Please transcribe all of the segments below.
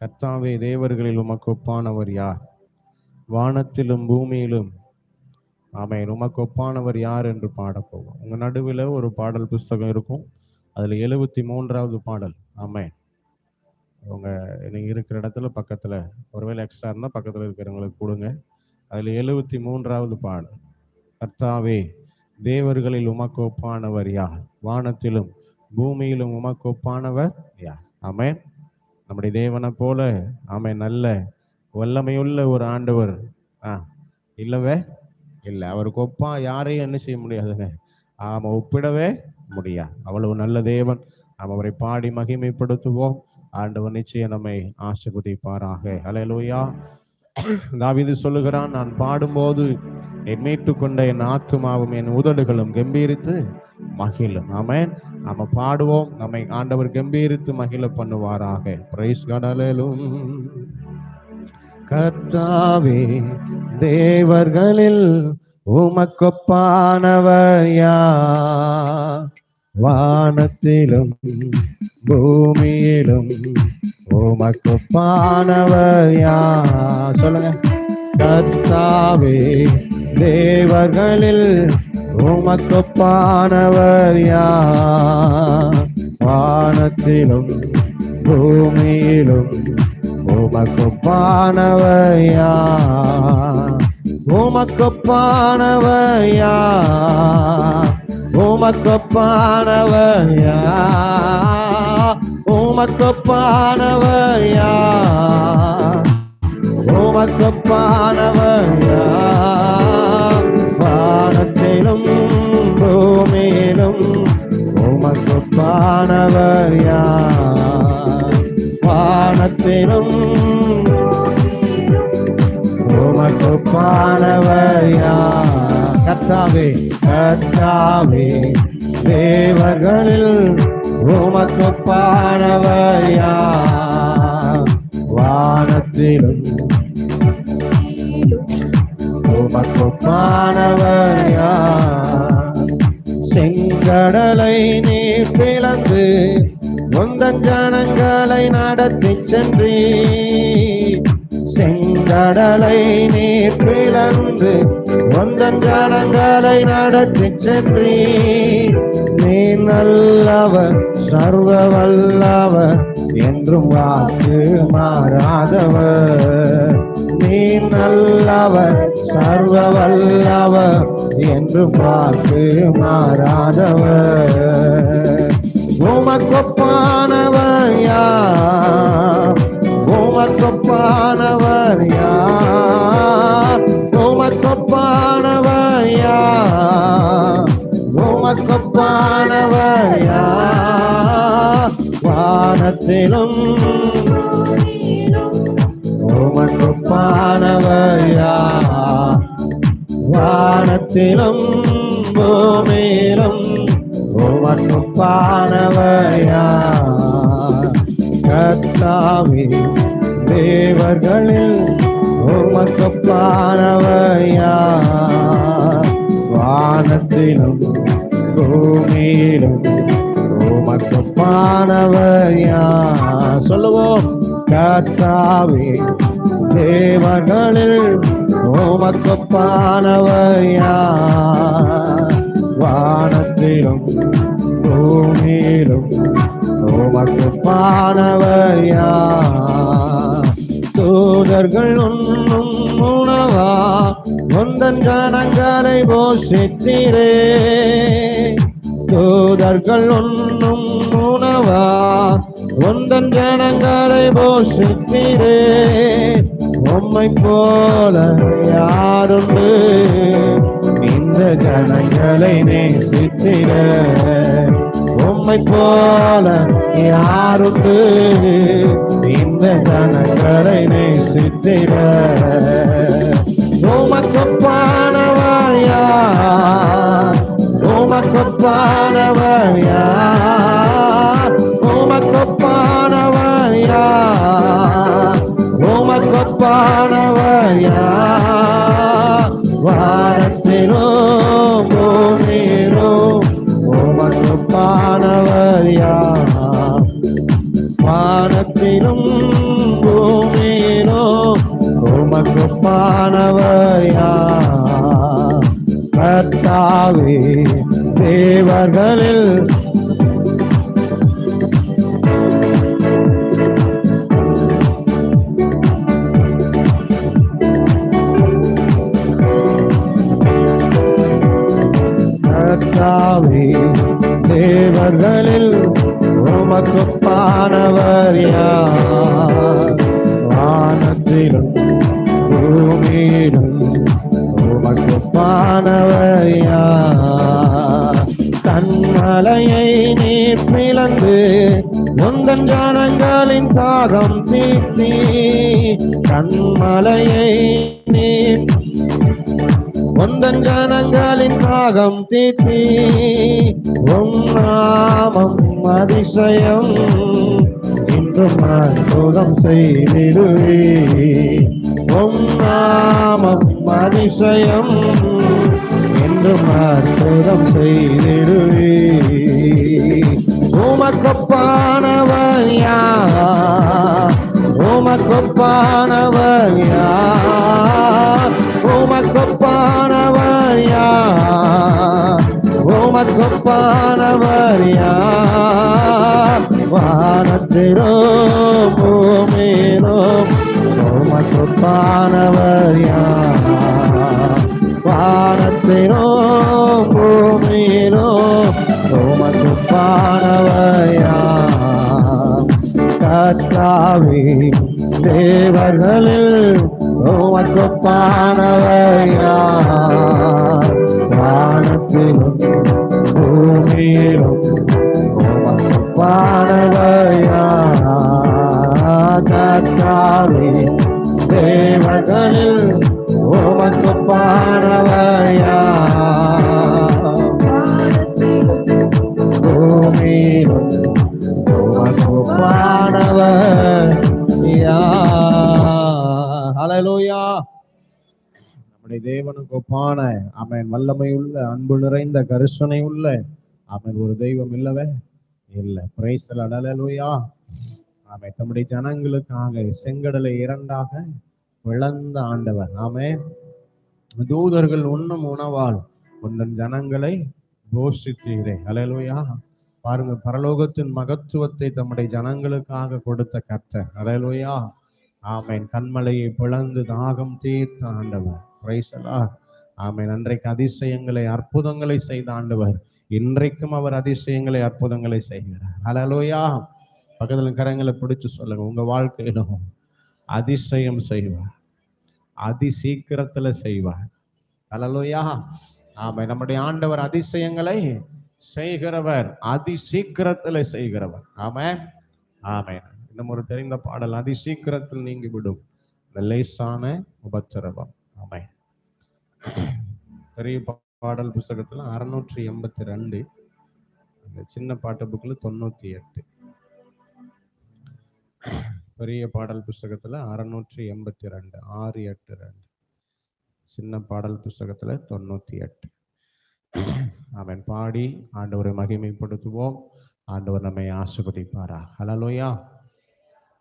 கர்த்தாவே தேவர்களில் உமக்கு ஒப்பானவர் யார்? வானத்திலும் பூமியிலும். ஆமையன் உமக்கு ஒப்பானவர் யார் என்று பாடப்போவோம். உங்கள் உங்க நடுவில் ஒரு பாடல் புஸ்தகம் இருக்கும். அதுல எழுபத்தி மூன்றாவது பாடல். ஆமையன் உங்க நீங்க இருக்கிற இடத்துல பக்கத்துல ஒருவேளை எக்ஸ்ட்ரா இருந்தால் பக்கத்துல இருக்கிறவங்களுக்கு கொடுங்க. அதுல எழுபத்தி மூன்றாவது பாடல். கர்த்தாவே தேவர்களில் உமக்கு ஒப்பானவர் யார்? வானத்திலும் பூமியிலும் உமக்கு ஒப்பானவர் யார்? ஆமென். நம்முடைய தேவனை போல ஆமை நல்ல வல்லமையுள்ள ஒரு ஆண்டவர். ஆ இல்லவே இல்லை. அவருக்கு ஒப்பா யாரையும் என்ன செய்ய முடியாதுங்க. ஆமாம் ஒப்பிடவே முடியாது. அவ்வளவு நல்ல தேவன். நாம் அவரை பாடி மகிமைப்படுத்துவோம். ஆண்டவர் நிச்சயம் நம்மை ஆசை குதிப்பாராக அலையலோயா தாவிது சொல்லுகிறான் நான் பாடும்போது என் மீட்டுக்கொண்ட என் ஆத்துமாவும் என் உதடுகளும் கம்பீரித்து மகிழும். ஆமென். நாம பாடுவோம். நம்மை ஆண்டவர் கம்பீரித்து மகிழ பண்ணுவாராக. பிரைஸ் கடலும் கர்த்தாவே தேவர்களில் உமக்கொப்பானவர் வானத்திலும் பூமியிலும் உமக்கொப்பானவர் யார்? சொல்லுங்க. கர்த்தாவே தேவர்களில் உமக்கொப்பானவர் யார்? வானத்திலும் பூமியிலும் உமக்கொப்பானவர் யார்? உமக்கொப்பானவர் யார்? உமக்கொப்பானவர் யார்? உமக்கொப்பானவர் யார்? உமக்கொப்பானவர் யார் வானத்திலும் பூமியிலும் உமக்கொப்பானவர் யார் வானத்திலும் உமக்கொப்பானவர் யார் கத்தாவே கத்தாவே தேவர்களில் உமக்கொப்பானவர் யார் வானத்திலும் உமக்கொப்பானவர் யார்? செங்கடலை நீ பிளந்து உந்தன் ஜனங்களை நடத்தி சென்றீ செங்கடலை நீ பிளந்து உந்தன் ஜனங்களை நடத்தி சென்றீ நீ நல்லவர் சர்வ வல்லவர் என்றும் வாக்கு மாறாதவர். நீ நல்லவர் சர்வ வல்லவர் என்று பார்த்து மாறாதவர். உமக்கொப்பானவர் யார்? உமக்கொப்பானவர் யார்? உமக்கொப்பானவர் யார்? உமக்கொப்பானவர் யார்? வானத்திலும் தூதர்கள் உண்ணும் உணவா? உந்தன் கணங்களை போஷித்தீரே தூதர்கள் உண்ணும் உணவா? உந்தன் ஜனங்களை போஷித்தீரே உம்மை போல யாருண்டு? இந்த கணங்களை நேசித்திர. உம்மை போல யாருக்கு? இந்த ஜனங்களை நேசித்திட உமக்கொப்பானவர் யார் உமக்கொப்பானவர் யார் உமக்கொப்பானவர் யார் உமக்கொப்பானவர் யார் வாரத்திலும் உந்தன் ஜானங்களின் தாகம் தீர்த்தி கண்மலையை நீர். உந்தன் ஜானங்களின் தாகம் தீர்த்தி உம் நாமம் அதிசயம். இன்றும் அற்புதம் செய்திடுவே. உம் நாமம் அதிசயம். என்றும் அற்புதம் செய்திடுவே. உமக்கொப்பானவர் யார் உமக்கொப்பானவர் யார் உமக்கொப்பானவர் யார் உமக்கொப்பானவர் யார் வானத்திரோ பூமியிலோ உமக்கொப்பானவர் தேவர்களில் உமக்கு பானவையார் வானத்திலும் பூமியிலும் உமக்கு பானவையார் தேவர்களில் உமக்கு நம்முடைய தேவனுக்கு ஒப்பான அவன் வல்லமை உள்ள அன்பு நிறைந்த கரிசனை உள்ள அவன் ஒரு தெய்வம் இல்லவே இல்லை. பிரைசல் அடலலுயா அவன் தம்முடைய ஜனங்களுக்காக செங்கடலை இரண்டாக விளந்த ஆண்டவர். ஆமே தூதர்கள் உண்ணும் உணவால் உன்னன் ஜனங்களை போஷித்தீரே. அலையலுயா பாருங்க பரலோகத்தின் மகத்துவத்தை தம்முடைய ஜனங்களுக்காக கொடுத்த கர்த்தர். அலையலுயா ஆமேன். கண்மலையை பிளந்து தாகம் தீர்த்த ஆண்டவர். ஆமை நன்றைக்கு அன்றைக்கு அதிசயங்களை அற்புதங்களை செய்த ஆண்டவர் இன்றைக்கும் அவர் அதிசயங்களை அற்புதங்களை செய்கிறார். அலலோயா பக்கத்துல கரங்களை பிடிச்சு சொல்லுங்க. உங்க வாழ்க்கையிலும் அதிசயம் செய்வார். அதி சீக்கிரத்துல செய்வார். அலலோயா ஆமை நம்முடைய ஆண்டவர் அதிசயங்களை செய்கிறவர். அதி சீக்கிரத்துல செய்கிறவர். ஆமை ஆமை இன்னும் ஒரு தெரிந்த பாடல். அதி சீக்கிரத்தில் நீங்கிவிடும். இந்த லேசான உபச்சரவம் பெரிய பா- பாடல் புஸ்தகத்துல அறுநூற்றி எண்பத்தி ரெண்டு. அந்த சின்ன பாட்டு புக்ல தொண்ணூத்தி எட்டு. பெரிய பாடல் புஸ்தகத்துல அறுநூற்றி எண்பத்தி ரெண்டு. ஆறு எட்டு ரெண்டு. சின்ன பாடல் புஸ்தகத்துல தொண்ணூத்தி எட்டு. அவன் பாடி ஆண்டவரை மகிமைப்படுத்துவோம். ஆண்டவர் நம்மை ஆசிர்வதிப்பாரா? ஹலலோயா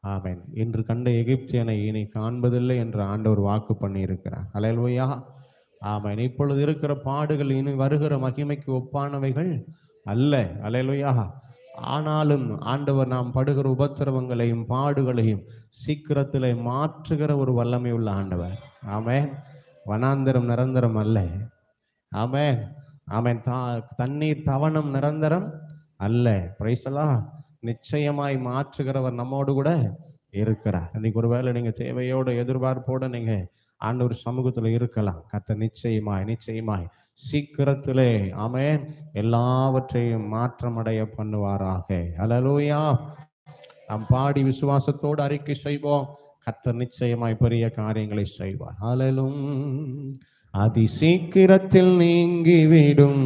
ஆமேன். இன்று கண்ட எகிப்தியனை இனி காண்பதில்லை என்று ஆண்டவர் வாக்கு பண்ணியிருக்கிறார். அலையல்வையா ஆமேன். இப்பொழுது இருக்கிற பாடுகள் இனி வருகிற மகிமைக்கு ஒப்பானவைகள் அல்ல. அலையலுயா ஆனாலும் ஆண்டவர் நாம் படுகிற உபத்திரவங்களையும் பாடுகளையும் சீக்கிரத்தில் மாற்றுகிற ஒரு வல்லமை உள்ள ஆண்டவர். ஆமேன். வனாந்தரம் நிரந்தரம் அல்ல. ஆமேன். ஆமேன். தா தண்ணீர் தவணம் நிரந்தரம் அல்ல. பிரைசலா நிச்சயமாய் மாற்றுகிறவர் நம்மோடு கூட இருக்கிறார். இன்னைக்கு ஒருவேளை நீங்க தேவையோட எதிர்பார்ப்போட நீங்க ஆண்டவர் சமூகத்துல இருக்கலாம். கத்த நிச்சயமாய் நிச்சயமாய் சீக்கிரத்திலே ஆமே எல்லாவற்றையும் மாற்றமடைய பண்ணுவாராக. அலலூயா நாம் பாடி விசுவாசத்தோடு அறிக்கை செய்வோம். கத்தர் நிச்சயமாய் பெரிய காரியங்களை செய்வார். அலலும் அதி சீக்கிரத்தில் நீங்கிவிடும்.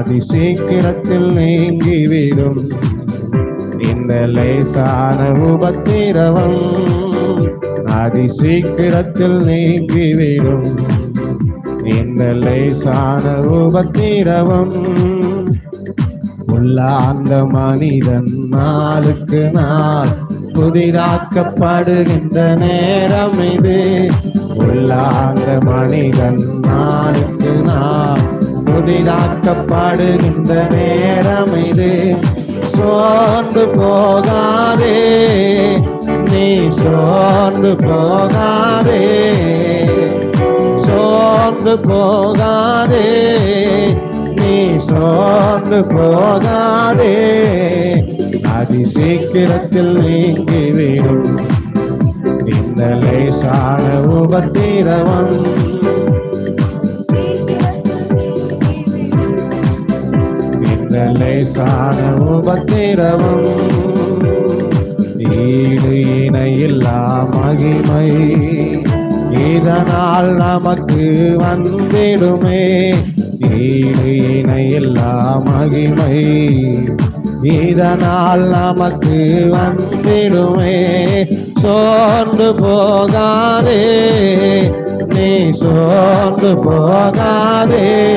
அதி சீக்கிரத்தில் நீங்கிவிடும். இந்த லேசான உபத்திரவம் அதி சீக்கிரத்தில் நீங்கிவிடும். இந்த லேசான உபத்திரவம் உள்ளாந்த மனிதன் நாளுக்கு நாள் புதிதாக்கப்படுகின்ற நேரம் இது. உள்ளாந்த மனிதன் நாளுக்கு நாள் புதிதாக்கப்படுகின்ற நேரம் இது சோர்ந்து போகாதே. நீ சோர்ந்து போகாதே. சோர்ந்து போகாதே. நீ சோர்ந்து போகாதே. அதி சீக்கிரத்தில் நீங்கிவிடும். இந்த லேசான உபத்திரவம். இந்த லேசான உபத்திரவம். ஈடு இணையில்லா மகிமை. இதனால் நமக்கு வந்திடுமே. ஈடு இணையில்லா மகிமை. இதனால் நமக்கு வந்திடுமே. சோர்ந்து போகாதே. நீ சோர்ந்து போகாதே.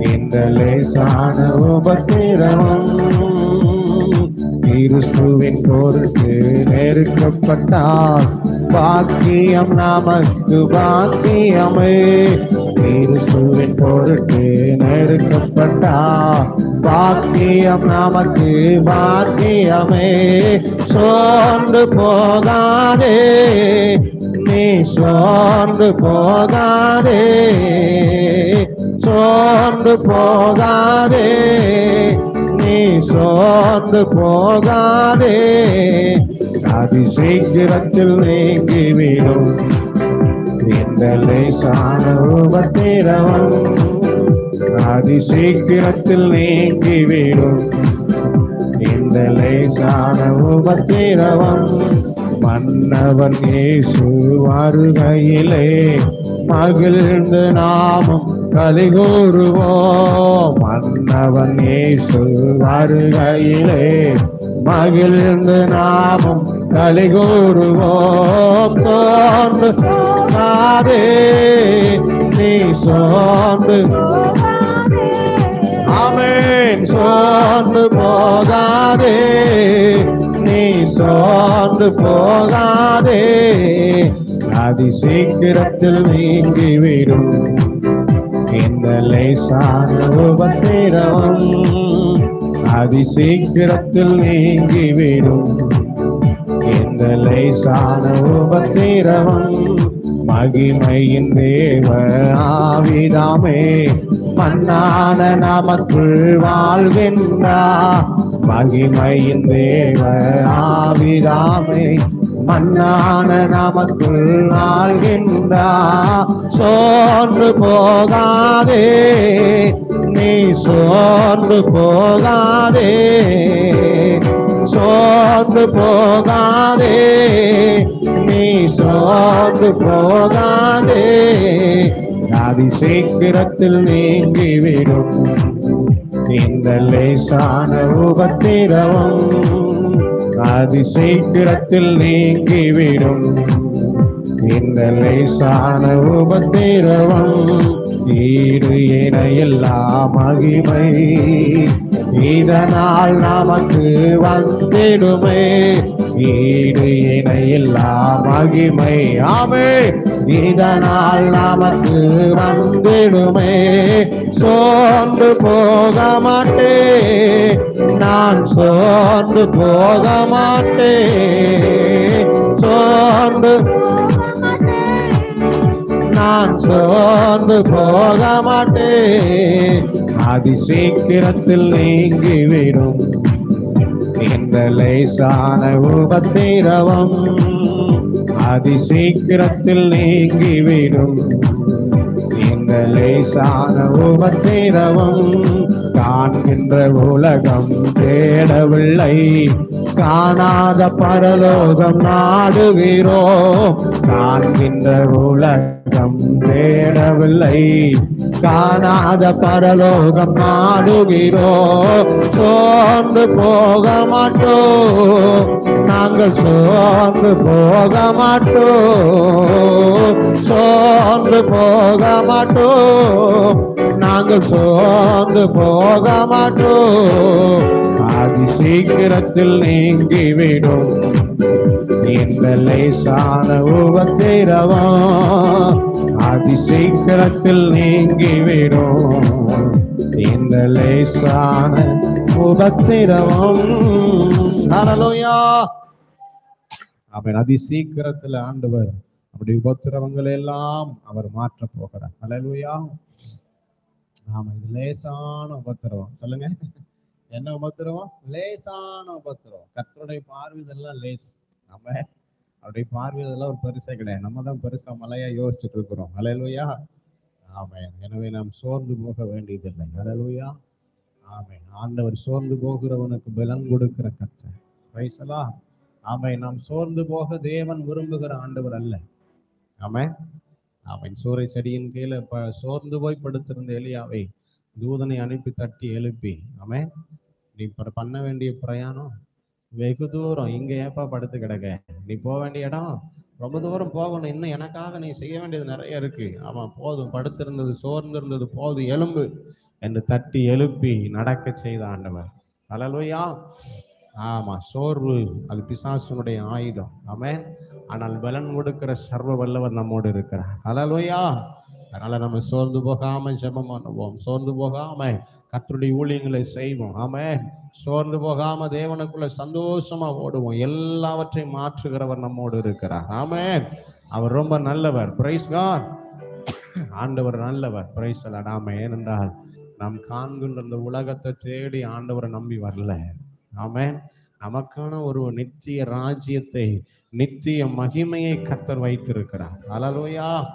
இந்த லேசான உபத்திரவம். கிறிஸ்துவின் பொருட்டு நெருக்கப்பட்டால் பாக்கியம் நமக்கு பாக்கியமே. கிறிஸ்துவின் பொருட்டு நெருக்கப்பட்டால் பாக்கியம் நமக்கு பாக்கியமே. சோர்ந்து போகாதே நீ சோர்ந்து போகாதே. சோர்ந்து போகாதே நீ சோர்ந்து போகாதே. அதி சீக்கிரத்தில் நீங்கிவிடும். இந்த லேசான உபத்திரவம் அதி சீக்கிரத்தில் நீங்கிவிடும். இந்த லேசான மன்னவன் ஏசு வருகையிலே மகிழ்ந்து நாமும் கலிகூறுவோம். மன்னவன் ஏசு வருகையிலே மகிழ்ந்து நாமும் கலிகூறுவோம். சோர்ந்து நாதே நீ சோர்ந்து ஆமென். சோர்ந்து போகாதே நீ சோர்ந்து போகாதே. அதி சீக்கிரத்தில் நீங்கிவிடும். இந்த லேசான உபத்திரவம் அதி சீக்கிரத்தில் நீங்கிவிடும். இந்த லேசான உபத்திரவம் மகிமையின் தேவ ஆவிதாமே. மன்னான நமக்குள் வாழ்கின்றா மகிமையின் தேவ ஆவிதாமே. மன்னான நமக்குள் ஆழ்கின்றா சோர்ந்து போகாதே நீ சோர்ந்து போகாதே. சோர்ந்து போகாதே நீ சோர்ந்து போகாதே. அதிசீக்கிரத்தில் நீங்கிவிடும். இந்த லேசான உபத்திரவம் அது சீக்கிரத்தில் நீங்கிவிடும். இந்த லேசான உபத்திரவம் ஈடு என எல்லா மகிமை. இதனால் நமக்கு வந்திடுமே. வீடு என மகிமை. ஆமே இதனால் நமக்கு வந்திடுமே. சோர்ந்து போக மாட்டே நான் சோர்ந்து போக மாட்டே சோர்ந்து நான் சோர்ந்து போக மாட்டேன். அதி சீக்கிரத்தில் நீங்கிவிடும். இந்த லேசான உபத்திரவம் அதிசீக்கிரத்தில் நீங்கிவிடும். இந்த லேசான உபத்திரவம் காண்கின்ற உலகம் தேடவில்லை. காணாத பரலோகம் நாடுகிறோம் காண்கின்ற உலகம் தேடவில்லை. காணாத பரலோகம் நாடுகிறோம் சோர்ந்து போக மாட்டோம். நாங்கள் சோர்ந்து போக மாட்டோம். சோர்ந்து போக மாட்டோம். நாங்கள் சோர்ந்து போக மாட்டோம் அதி சீக்கிரத்தில் நீங்கிவிடும். இந்த லேசான உபத்திரவம் அதி சீக்கிரத்தில் நீங்கிவிடும். இந்த லேசான உபத்திரவம் ஹalleluya அவன் அதி சீக்கிரத்தில் ஆண்டவர். அப்படி உபத்திரவங்களை எல்லாம் அவர் மாற்ற போகிறார். அலலுயா ஆமா இது லேசான உபத்திரவம். சொல்லுங்க. என்ன உபத்திரவம்? லேசான உபத்திரவம். கர்த்தருடைய பார்வை இதெல்லாம் லேஸ். நம்ம அவருடைய பார்வை இதெல்லாம் ஒரு பெருசே கிடையாது. நம்ம தான் பெருசா மலையா யோசிச்சுட்டு இருக்கிறோம். அலையலுயா ஆமே எனவே நாம் சோர்ந்து போக வேண்டியதில்லை. அலையலுயா ஆமே ஆண்டவர் சோர்ந்து போகிறவனுக்கு பலன் கொடுக்கிற கற்றை வயசலா ஆமை நாம் சோர்ந்து போக தேவன் விரும்புகிற ஆண்டவர் அல்ல. ஆமே அவன் சூறை செடியின் கீழே ப சோர்ந்து போய் படுத்திருந்த எலியாவை தூதனை அனுப்பி தட்டி எழுப்பி அவன் நீ பண்ண வேண்டிய பிரயாணம் வெகு தூரம். இங்க ஏப்பா படுத்து கிடக்க? நீ போக வேண்டிய இடம்? ரொம்ப தூரம் போகணும். இன்னும் எனக்காக நீ செய்ய வேண்டியது நிறைய இருக்கு. அவன் போதும். படுத்திருந்தது சோர்ந்து இருந்தது போதும் எலும்பு என்று தட்டி எழுப்பி நடக்க செய்த ஆண்டவர். அலலுயா ஆமா சோர்வு அது பிசாசனுடைய ஆயுதம். ஆமென். ஆனால் பலன் கொடுக்கிற சர்வ வல்லவர் நம்மோடு இருக்கிறார். அலலோயா அதனால நம்ம சோர்ந்து போகாம ஜெபம் பண்ணுவோம். சோர்ந்து போகாம கத்தருடைய ஊழியங்களை செய்வோம். ஆமே சோர்ந்து போகாம தேவனுக்குள்ள சந்தோஷமா ஓடுவோம். எல்லாவற்றையும் மாற்றுகிறவர் நம்மோடு இருக்கிறார். ஆமே அவர் ரொம்ப நல்லவர். பிரைஸ் காட் ஆண்டவர் நல்லவர். பிரைஸ் அடாம ஏனென்றால் நாம் காண்கின்ற இந்த உலகத்தை தேடி ஆண்டவரை நம்பி வரல. ஆமேன். நமக்கான ஒரு நித்திய ராஜ்யத்தை நித்திய மகிமையை கத்தர் வைத்திருக்கிறார். அலலோயா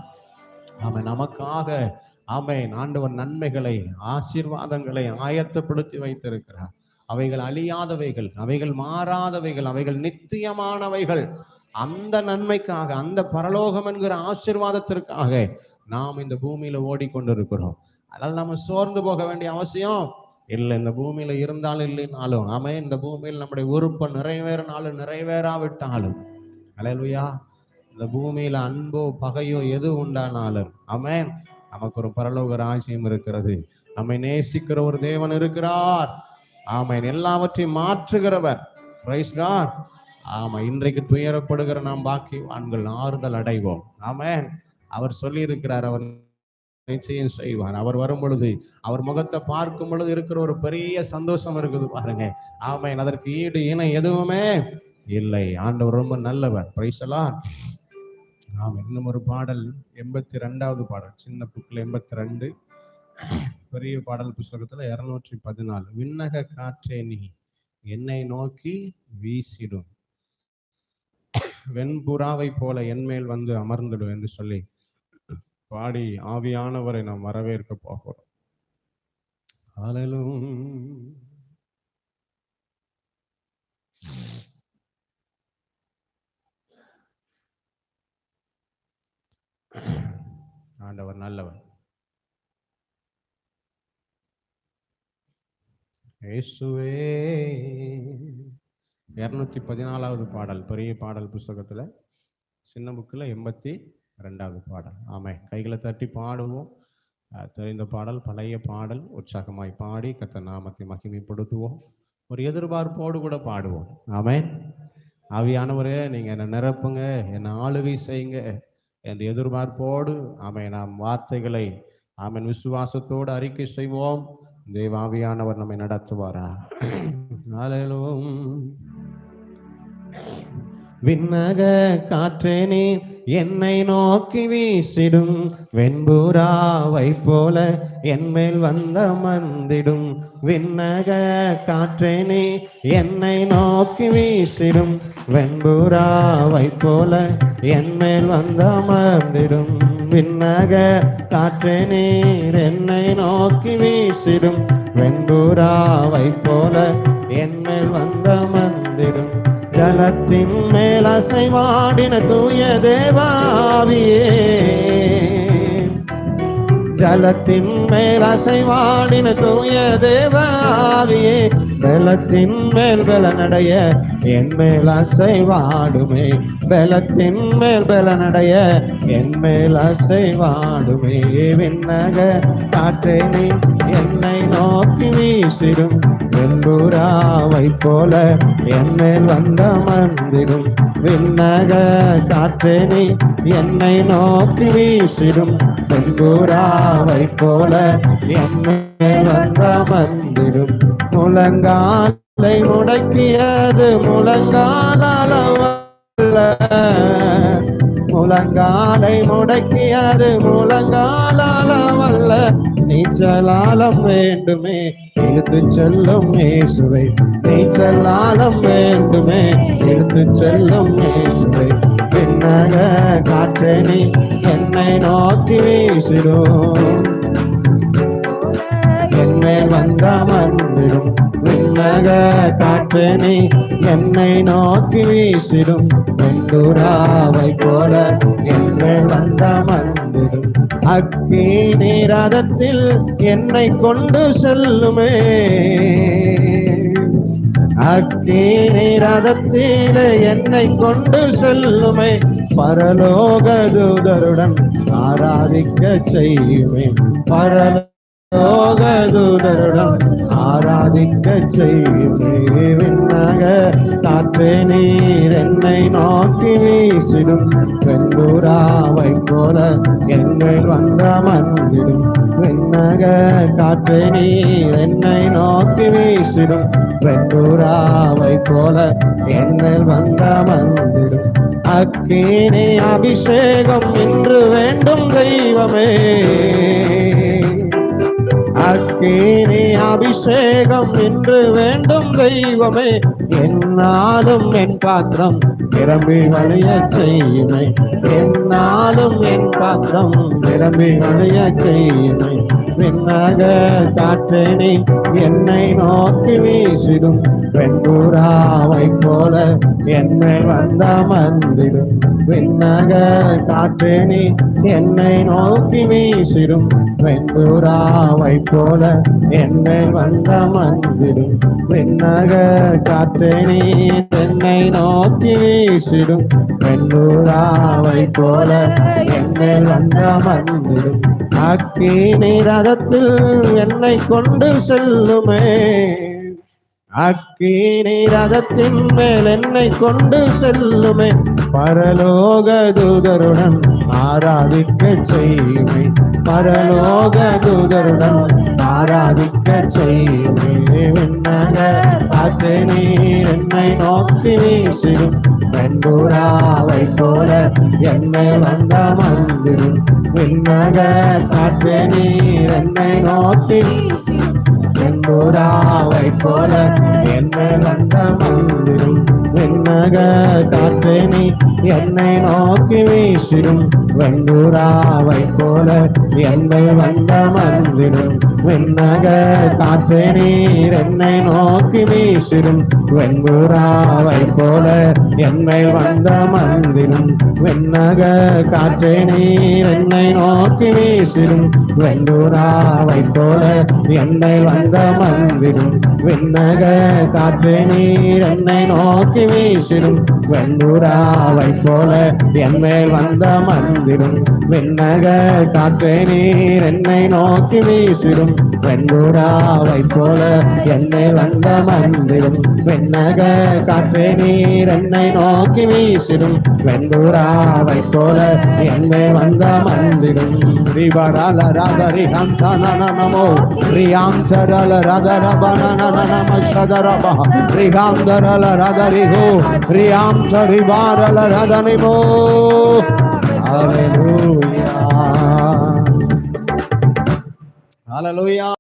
ஆமை நமக்காக ஆமை ஆண்டவர் நன்மைகளை ஆசீர்வாதங்களை ஆயத்தப்படுத்தி வைத்திருக்கிறார். அவைகள் அழியாதவைகள் அவைகள் மாறாதவைகள் அவைகள் நித்தியமானவைகள். அந்த நன்மைக்காக அந்த பரலோகம் என்கிற ஆசீர்வாதத்திற்காக நாம் இந்த பூமியில ஓடிக்கொண்டிருக்கிறோம். அதனால் நம்ம சோர்ந்து போக வேண்டிய அவசியம் இல்லை இந்த பூமியில இருந்தாலும் இல்லைனாலும் ஆமே இந்த பூமியில் நம்முடைய உறுப்பை நிறைவேறினாலும் நிறைவேறாவிட்டாலும். அலையலுயா இந்த பூமியில அன்போ பகையோ எது உண்டானாலும். ஆமே நமக்கு ஒரு பரலோக ராஜ்யம் இருக்கிறது. நம்மை நேசிக்கிற ஒரு தேவன் இருக்கிறார். ஆமென். எல்லாவற்றையும் மாற்றுகிறவர். ஆமா இன்றைக்கு துயரப்படுகிற நாம் பாக்கியவான்கள் ஆறுதல் அடைவோம். ஆமென். அவர் சொல்லி இருக்கிறார் அவர் நிச்சயம் செய்வார். அவர் வரும் பொழுது அவர் முகத்தை பார்க்கும் பொழுது இருக்கிற ஒரு பெரிய சந்தோஷம் இருக்குது பாருங்க. ஆமை அதற்கு ஈடு இணை எதுவுமே இல்லை. ஆண்டவர் ரொம்ப நல்லவர். பிரைசலாம் ஆமா இன்னும் ஒரு பாடல் எண்பத்தி ரெண்டாவது பாடல். சின்ன புக்கில் எண்பத்தி ரெண்டு பெரிய பாடல் புஸ்தகத்துல இருநூற்றி பதினாலு விண்ணக காற்றே நீ என்னை நோக்கி வீசிடும். வெண்புறாவை போல என்மேல் வந்து அமர்ந்துடும் என்று சொல்லி பாடி ஆவியானவரை நாம் வரவேற்க போகிறோம். அலலும் ஆண்டவர் நல்லவர். இயேசுவே. இரநூத்தி பதினாலாவது பாடல் பெரிய பாடல் புஸ்தகத்தில் சின்ன புக்கில் எண்பத்தி ரெண்டாவது பாடல். ஆமை. கைகளை தட்டி பாடுவோம். தெரிந்த பாடல் பழைய பாடல் உற்சாகமாய் பாடி கத்த நாமத்தை மகிமைப்படுத்துவோம். ஒரு எதிர்பார்ப்போடு கூட பாடுவோம். ஆமென் ஆவியானவரே நீங்கள் என்னை நிரப்புங்க என்னை ஆளுகை செய்யுங்க என்ற எதிர்பார்ப்போடு ஆமை நாம் வார்த்தைகளை ஆமன் விசுவாசத்தோடு அறிக்கை செய்வோம். தேவாவியானவர் நம்மை நடத்துவாரா? ஹalleluya விண்ணக காற்றேனே என்னை நோக்கி வீசிடும். வெண்பூராவை போல என்மேல் வந்த மந்திடும். விண்ணக காற்றேனே என்னை நோக்கி வீசிடும். வெண்பூராவை போல என்மேல் வந்த மந்திடும். விண்ணக காற்றே நீர் என்னை நோக்கி வீசிடும். வெண்பூராவை போல என்மேல் வந்த மந்திடும். ஜலத்தின் மேல் அசைவாடின தூய தேவாவியே. ஜலத்தின் மேல் அசைவாடின தூய தேவாவியே. பலத்தின் மேல் பலனடைய என் மேல் அசைவாடுமே. பலத்தின் மேல் பலனடைய என் மேல் அசைவாடுமே. விண்ணக காற்றே நீ என்னை நோக்கி வீசிடும். வெண்புறாவை போல என்மேல் வந்த மந்திரும் விண்ணக காற்றே நீ என்னை நோக்கி வீசிடும். வெண்புறாவை போல என்மேல் வந்த மந்திரும் முழங்காலை முடக்கியது முழங்கால முழங்காலை முடக்கியது முழங்காலாலவல்ல நீச்சலாலம் வேண்டுமே இழுத்து செல்லும் இயேசுவை. நீச்சலாலம் வேண்டுமே இழுத்து செல்லும் இயேசுவை. பின்னக காற்றே என்னை நோக்கி வீசிடும். என்னை வந்த விண்ணக காற்றினை என்னை நோக்கி வீசிடும். வெண்டுராவை போல என்னை வந்த அக்கி நீராதத்தில் என்னை கொண்டு செல்லுமே. அக்கி நீராதத்தில் என்னை கொண்டு செல்லுமே. பரலோக தூதருடன் ஆராதிக்க செய்யுமே பரலோ லோகதூதருடன் ஆராதிக்க செய்யுமே விண்ணக காற்றே நீர் என்னை நோக்கி வீசிடும். வெண்புறாவை போல எங்கள் வந்த மந்திடும் விண்ணக காற்றே நீர் என்னை நோக்கி வீசிடும். வெண்புறாவை போல எங்கள் வந்த மந்திடும் அக்கினி அபிஷேகம் இன்று வேண்டும் தெய்வமே. தேனே அபிஷேகம் என்று வேண்டும் தெய்வமே. என்னாலும் என் பாத்திரம் நிரம்பி வழிய செய்யுமே. என்னாலும் என் பாத்திரம் நிரம்பி வழிய செய்யுமே. விண்ணக காற்றேனே என்னை நோக்கி வீசிடும். வெண்புறாவை போல என்னை வந்த மந்திடும். விண்ணக காற்றேனே என்னை நோக்கி வீசிடும். வெண்புறாவை போல என்னை வந்த மந்திடும் விண்ணக காற்றேனி என்னை நோக்கி வீசிடும். வெண்புறாவை போல என்னை வந்த மந்திடும் அக்கினி ரதத்தில் என்னை கொண்டு செல்லுமே. அக்கினி ரதத்தின் மேல் என்னை கொண்டு செல்லுமே. பரலோக தூதருடன் ஆராதிக்க செய்வேன். பரலோக தூதருடன் ஆராதிக்க செய்யுமே காற்று நீர் என்னை நோக்கி வீசிடும் வெண்புறாவை போல என்னை வந்த மந்திரும் விண்ணக காற்று நீர் என்னை நோக்கி வெண்புறாவை போல என்னை வந்த மந்திரும் விண்ணக காற்றேனி என்னை நோக்கி வீசிடும் வெண்புறாவை போல என்னை வந்த மந்திரும். விண்ணக காற்றே நீர் என்னை நோக்கி வீசிடும் வெண்புறாவை போல என்னை வந்த மந்திரும். விண்ணக காற்றே நீர் என்னை நோக்கி வீசிடும் வெண்புறாவை போல என்னை வந்த மந்திரும். விண்ணக காற்றே நீர் என்னை நோக்கி வீசிடும் வெண்ணுராவை போல என் மேல் வந்த மந்திரும். விண்ணக காற்றே நீர் என்னை நோக்கி வீசிடும் வெண்புறாவை போல என்னை வந்த மந்திடும் விண்ணக காற்றே நீர் என்னை நோக்கி வீசிடும். வெண்புறாவை போல என்னை வந்த மந்திடும் ரிவரல ரதரி ஹந்தன நமோ ரியாம் சரல ரதர பனன நம சதரப. ரிகாம் தரல ரதரி ஹோ ரியாம் சரிவாரல ரதனிமோ ஹalleluya Hallelujah.